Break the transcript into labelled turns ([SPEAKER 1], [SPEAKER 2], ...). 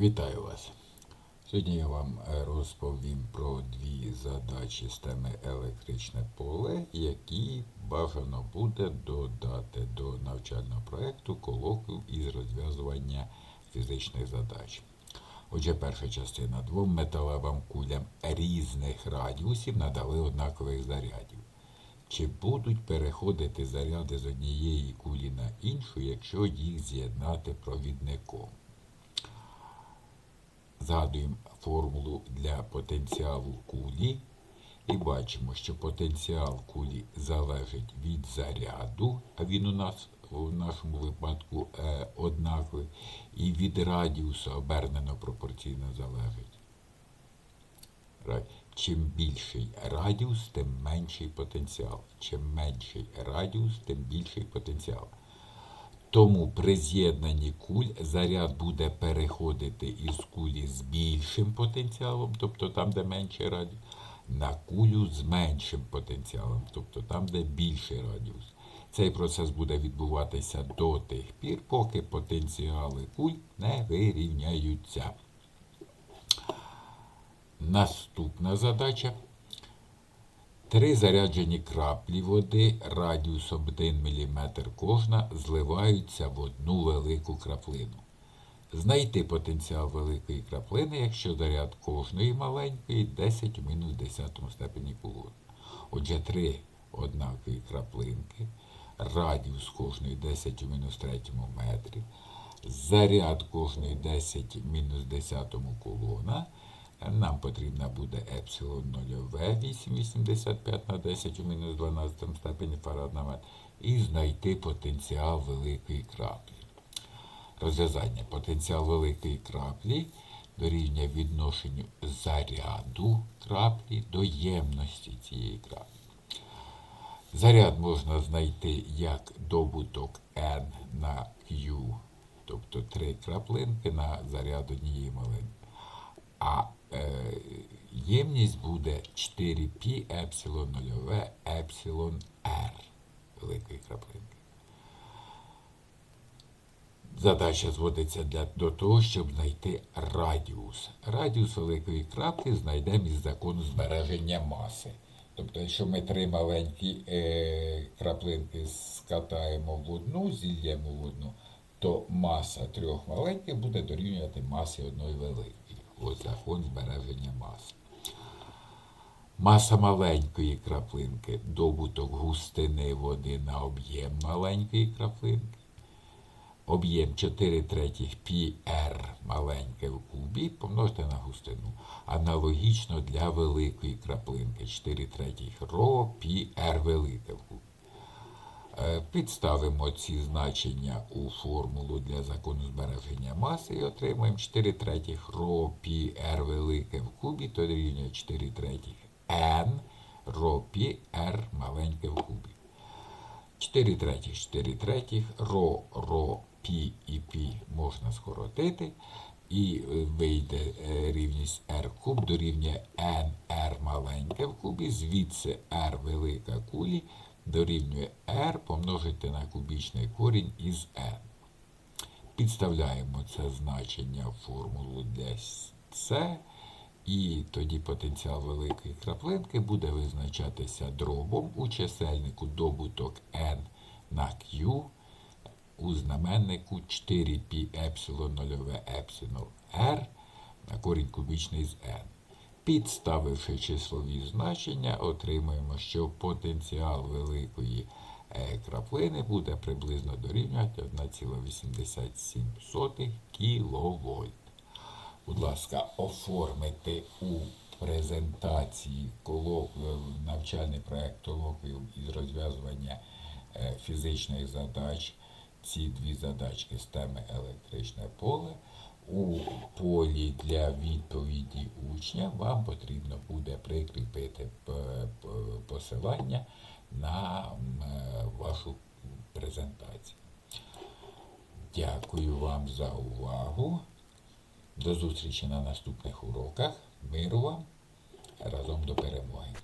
[SPEAKER 1] Вітаю вас. Сьогодні я вам е, розповім про дві задачі з теми електричне поле, які бажано буде додати до навчального проєкту колоквію із розв'язування фізичних задач. Отже, перша частина двом металевим кулям різних радіусів надали однакових зарядів. Чи будуть переходити заряди з однієї кулі на іншу, якщо їх з'єднати провідником? Згадуємо формулу для потенціалу кулі і бачимо, що потенціал кулі залежить від заряду, а він у нас у нашому випадку е, однаковий, і від радіусу обернено пропорційно залежить. Чим більший радіус, тим менший потенціал. Чим менший радіус, тим більший потенціал. Тому при з'єднанні куль заряд буде переходити із кулі з більшим потенціалом, тобто там, де менший радіус, на кулю з меншим потенціалом, тобто там, де більший радіус. Цей процес буде відбуватися до тих пір, поки потенціали куль не вирівняються. Наступна задача. Три заряджені краплі води радіусом 1 мм кожна зливаються в одну велику краплину. Знайти потенціал великої краплини, якщо заряд кожної маленької 10 у мінус 10 степені кулона. Отже, три однакові краплинки, радіус кожної 10 у мінус 3 метрі, заряд кожної 10 в мінус 10 кулона. Нам потрібна буде епсилон нульове 8,85 на 10 у мінус 12 степені фарад на метр і знайти потенціал великої краплі. Розв'язання. Потенціал великої краплі дорівнює відношенню заряду краплі до ємності цієї краплі. Заряд можна знайти як добуток N на Q, тобто три краплинки на заряд однієї малинки. А е, ємність буде 4π епсилон нульове епсилон R великої краплинки. Задача зводиться для, до того, щоб знайти радіус. Радіус великої краплі знайдемо із закону збереження маси. Тобто, якщо ми три маленькі е, краплинки скатаємо в одну, зільємо в одну, то маса трьох маленьких буде дорівнювати масі одної великої. Ось закон збереження маси. Маса маленької краплинки добуток густини води на об'єм маленької краплинки. Об'єм 4 третіх πr маленьке в кубі помножити на густину. Аналогічно для великої краплинки 4 третіх ро πr велике в кубі. Е, Підставимо ці значення у формулу для закону збереження маси і отримаємо 4 третіх ро пі r велике в кубі, то дорівнює 4 третіх n ро пі r маленьке в кубі. 4 третіх, 4 третіх, ро, ро, пі і пі можна скоротити. І е, вийде е, рівність r куб дорівнює nr маленьке в кубі, звідси r велика кулі дорівнює r помножити на кубічний корінь із n. Підставляємо це значення в формулу для c, і тоді потенціал великої краплинки буде визначатися дробом у чисельнику добуток n на q, у знаменнику 4π епсилон нульове епсилон r на корінь кубічний з n. Підставивши числові значення, отримуємо, що потенціал великої е, краплини буде приблизно дорівнювати 1,87 кВт. Будь ласка, оформити у презентації навчальний проєкт колоквію із розв'язування е, фізичних задач. Ці дві задачки з теми електричне поле. У полі для відповіді учня вам потрібно буде прикріпити посилання на вашу презентацію. Дякую вам за увагу. До зустрічі на наступних уроках. Миру вам разом до перемоги.